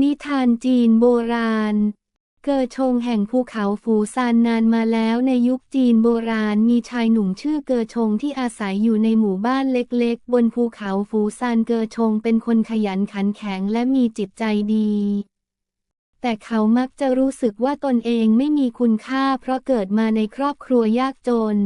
นิทานจีนโบราณ เกอชงแห่งภูเขาฟูซานนานมาแล้วในยุคจีนโบราณมีชายหนุ่มชื่อเกอชงที่อาศัยอยู่ในหมู่บ้านเล็กๆ บนภูเขาฟูซานเกอชงเป็นคนขยันขันแข็งและมีจิตใจดี แต่เขามักจะรู้สึกว่าตนเองไม่มีคุณค่าเพราะเกิดมาในครอบครัวยากจน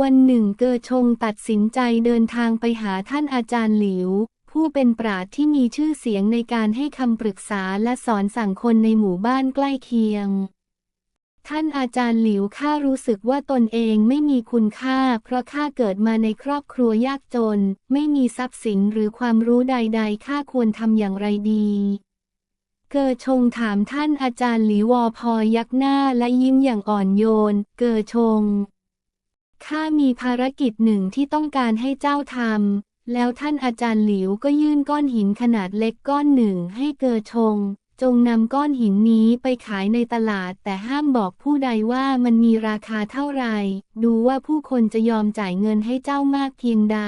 วันหนึ่งเกอชงตัดสินใจเดินทางไปหาท่านอาจารย์หลิว ผู้เป็นปราชญ์ที่มีชื่อเสียงในการให้คำปรึกษาและสอนสั่งคนในหมู่บ้านใกล้เคียง ท่านอาจารย์หลิวข้ารู้สึกว่าตนเองไม่มีคุณค่า เพราะข้าเกิดมาในครอบครัวยากจน ไม่มีทรัพย์สินหรือความรู้ใด ๆ ข้าควรทำอย่างไรดีเกอชงถามท่านอาจารย์หลีวอพอยักหน้าและยิ้มอย่างอ่อนโยน เกอชง ข้ามีภารกิจหนึ่งที่ต้องการให้เจ้าทำ แล้วท่านอาจารย์หลิวก็ยื่นก้อนหินขนาดเล็กก้อนหนึ่งให้เกอชง จงนำก้อนหินนี้ไปขายในตลาด แต่ห้ามบอกผู้ใดว่ามันมีราคาเท่าไหร่ ดูว่าผู้คนจะยอมจ่ายเงินให้เจ้ามากเพียงใด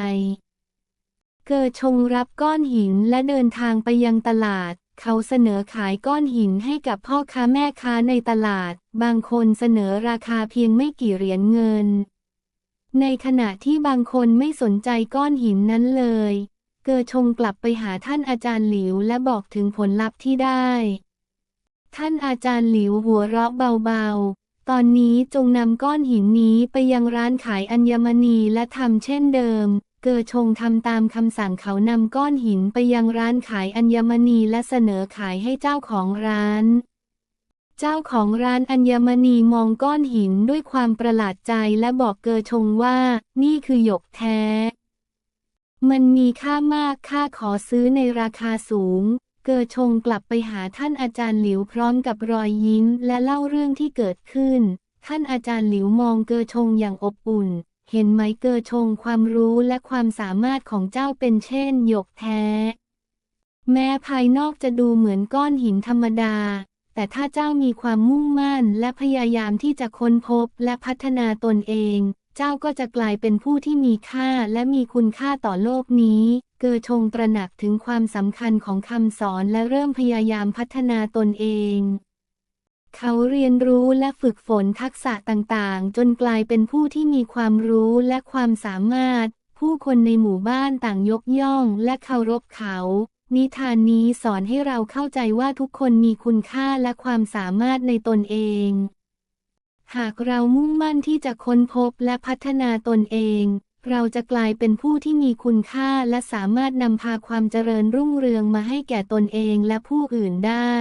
เกอชงรับก้อนหินและเดินทางไปยังตลาด เขาเสนอขายก้อนหินให้กับพ่อค้าแม่ค้าในตลาด บางคนเสนอราคาเพียงไม่กี่เหรียญเงิน ในขณะที่บางคนไม่สนใจก้อนหินนั้นเลย เกอชงกลับไปหาท่านอาจารย์หลิวและบอกถึงผลลัพธ์ที่ได้ ท่านอาจารย์หลิวหัวเราะเบาๆ ตอนนี้จงนำก้อนหินนี้ไปยังร้านขายอัญมณีและทำเช่นเดิม เกอชงทำตามคำสั่งเขานำก้อนหินไปยังร้านขายอัญมณีและเสนอขายให้เจ้าของร้าน เจ้าของร้านอัญมณีมองก้อนหินด้วยความประหลาดใจและบอกเกอชงว่า นี่คือหยกแท้ มันมีค่ามากข้าขอซื้อในราคาสูง เกอชงกลับไปหาท่านอาจารย์หลิวพร้อมกับรอยยิ้มและเล่าเรื่องที่เกิดขึ้น ท่านอาจารย์หลิวมองเกอชงอย่างอบอุ่น เห็นไหมเกอชงความรู้และความสามารถของเจ้าเป็นเช่นหยกแท้แม้ภายนอกจะดูเหมือนก้อนหินธรรมดา แต่ถ้าเจ้ามีความมุ่งมั่นและพยายามที่จะค้นพบและพัฒนาตนเอง เจ้าก็จะกลายเป็นผู้ที่มีค่าและมีคุณค่าต่อโลกนี้ เกอชงตระหนักถึงความสำคัญของคำสอนและเริ่มพยายามพัฒนาตนเอง เขาเรียนรู้และฝึกฝนทักษะต่างๆ จนกลายเป็นผู้ที่มีความรู้และความสามารถ ผู้คนในหมู่บ้านต่างยกย่องและเคารพเขา นิทานนี้สอนให้เราเข้าใจว่าทุกคนมีคุณค่าและความสามารถในตนเอง หากเรามุ่งมั่นที่จะค้นพบและพัฒนาตนเอง เราจะกลายเป็นผู้ที่มีคุณค่าและสามารถนำพาความเจริญรุ่งเรืองมาให้แก่ตนเองและผู้อื่นได้